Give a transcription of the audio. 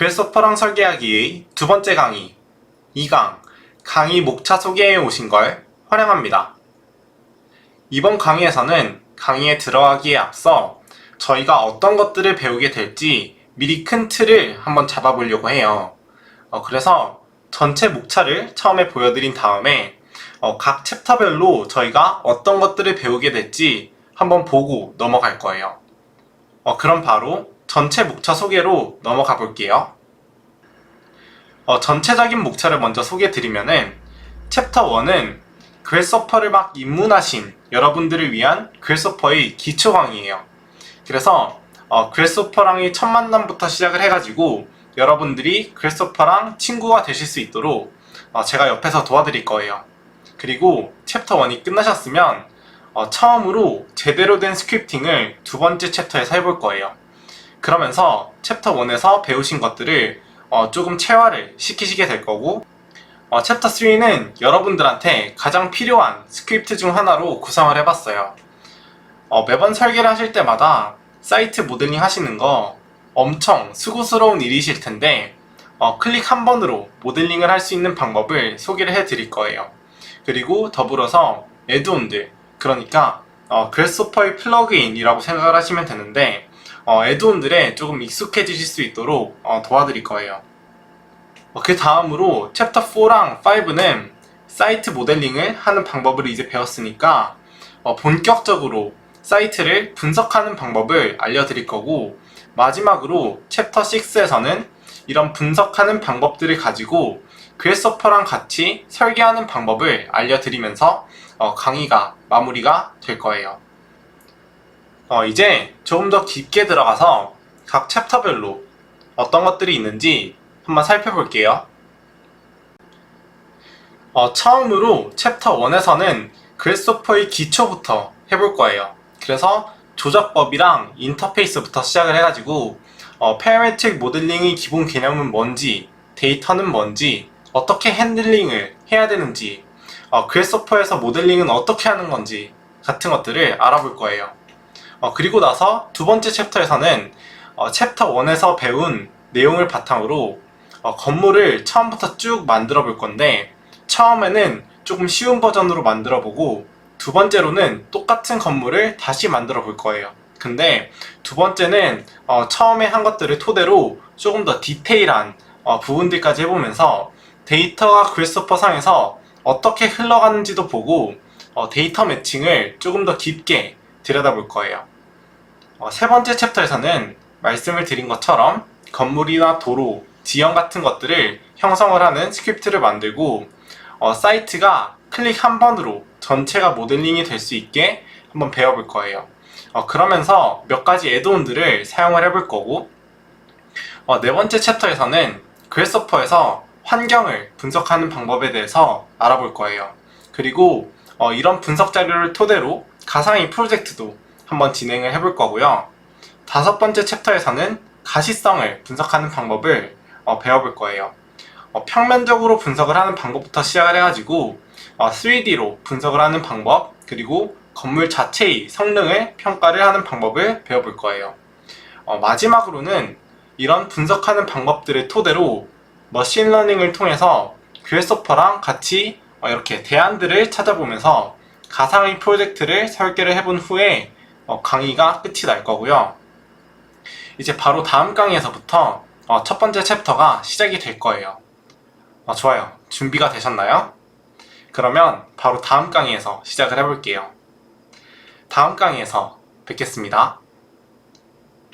그래서퍼랑 설계하기의 두 번째 강의 2강 강의 목차 소개에 오신 걸 환영합니다. 이번 강의에서는 강의에 들어가기에 앞서 저희가 어떤 것들을 배우게 될지 미리 큰 틀을 한번 잡아보려고 해요. 어, 그래서 전체 목차를 처음에 보여드린 다음에 어, 각 챕터별로 저희가 어떤 것들을 배우게 될지 한번 보고 넘어갈 거예요. 어, 그럼 바로 전체 목차 소개로 넘어가 볼게요. 어, 전체적인 목차를 먼저 소개해 드리면은 챕터 1은 그래서퍼를 막 입문하신 여러분들을 위한 그래서퍼의 기초 강의예요. 그래서 어, 그래서퍼랑의 첫 만남부터 시작을 해가지고 여러분들이 그래서퍼랑 친구가 되실 수 있도록 어, 제가 옆에서 도와드릴 거예요. 그리고 챕터 1이 끝나셨으면 어, 처음으로 제대로 된 스크립팅을 두 번째 챕터에서 해볼 거예요. 그러면서 챕터 1에서 배우신 것들을 어, 조금 체화를 시키시게 될 거고 어, 챕터 3는 여러분들한테 가장 필요한 스크립트 중 하나로 구성을 해봤어요. 어, 매번 설계를 하실 때마다 사이트 모델링 하시는 거 엄청 수고스러운 일이실 텐데 어, 클릭 한 번으로 모델링을 할 수 있는 방법을 소개를 해드릴 거예요. 그리고 더불어서 애드온들 그러니까 어, 그래스퍼의 플러그인이라고 생각을 하시면 되는데 어, 애드온들에 조금 익숙해지실 수 있도록 어, 도와드릴 거예요. 어, 그 다음으로 챕터 4랑 5는 사이트 모델링을 하는 방법을 이제 배웠으니까 어, 본격적으로 사이트를 분석하는 방법을 알려드릴 거고 마지막으로 챕터 6에서는 이런 분석하는 방법들을 가지고 그래서퍼랑 같이 설계하는 방법을 알려드리면서 어, 강의가 마무리가 될 거예요. 어, 이제 조금 더 깊게 들어가서 각 챕터별로 어떤 것들이 있는지 한번 살펴볼게요. 어, 처음으로 챕터 1에서는 그래스퍼의 기초부터 해볼 거예요. 그래서 조작법이랑 인터페이스부터 시작을 해가지고 어, 페어메틱 모델링의 기본 개념은 뭔지, 데이터는 뭔지, 어떻게 핸들링을 해야 되는지, 어, 그래서퍼에서 모델링은 어떻게 하는 건지 같은 것들을 알아볼 거예요. 어, 그리고 나서 두 번째 챕터에서는 어, 챕터 1에서 배운 내용을 바탕으로 어, 건물을 처음부터 쭉 만들어 볼 건데 처음에는 조금 쉬운 버전으로 만들어 보고 두 번째로는 똑같은 건물을 다시 만들어 볼 거예요. 근데 두 번째는 어, 처음에 한 것들을 토대로 조금 더 디테일한 어, 부분들까지 해보면서 데이터가 그래스퍼 상에서 어떻게 흘러가는지도 보고 어, 데이터 매칭을 조금 더 깊게 들여다볼 거예요. 어, 세 번째 챕터에서는 말씀을 드린 것처럼 건물이나 도로, 지형 같은 것들을 형성을 하는 스크립트를 만들고 어, 사이트가 클릭 한 번으로 전체가 모델링이 될 수 있게 한번 배워볼 거예요. 어, 그러면서 몇 가지 애드온들을 사용을 해볼 거고 어, 네 번째 챕터에서는 그래서퍼에서 환경을 분석하는 방법에 대해서 알아볼 거예요. 그리고 어, 이런 분석 자료를 토대로 가상의 프로젝트도 한번 진행을 해볼 거고요. 다섯 번째 챕터에서는 가시성을 분석하는 방법을 어, 배워볼 거예요. 어, 평면적으로 분석을 하는 방법부터 시작을 해가지고 어, 3D로 분석을 하는 방법 그리고 건물 자체의 성능을 평가를 하는 방법을 배워볼 거예요. 어, 마지막으로는 이런 분석하는 방법들을 토대로 머신러닝을 통해서 그래서퍼랑 같이 어, 이렇게 대안들을 찾아보면서 가상의 프로젝트를 설계를 해본 후에 어, 강의가 끝이 날 거고요. 이제 바로 다음 강의에서부터 어, 첫 번째 챕터가 시작이 될 거예요. 어, 좋아요. 준비가 되셨나요? 그러면 바로 다음 강의에서 시작을 해볼게요. 다음 강의에서 뵙겠습니다.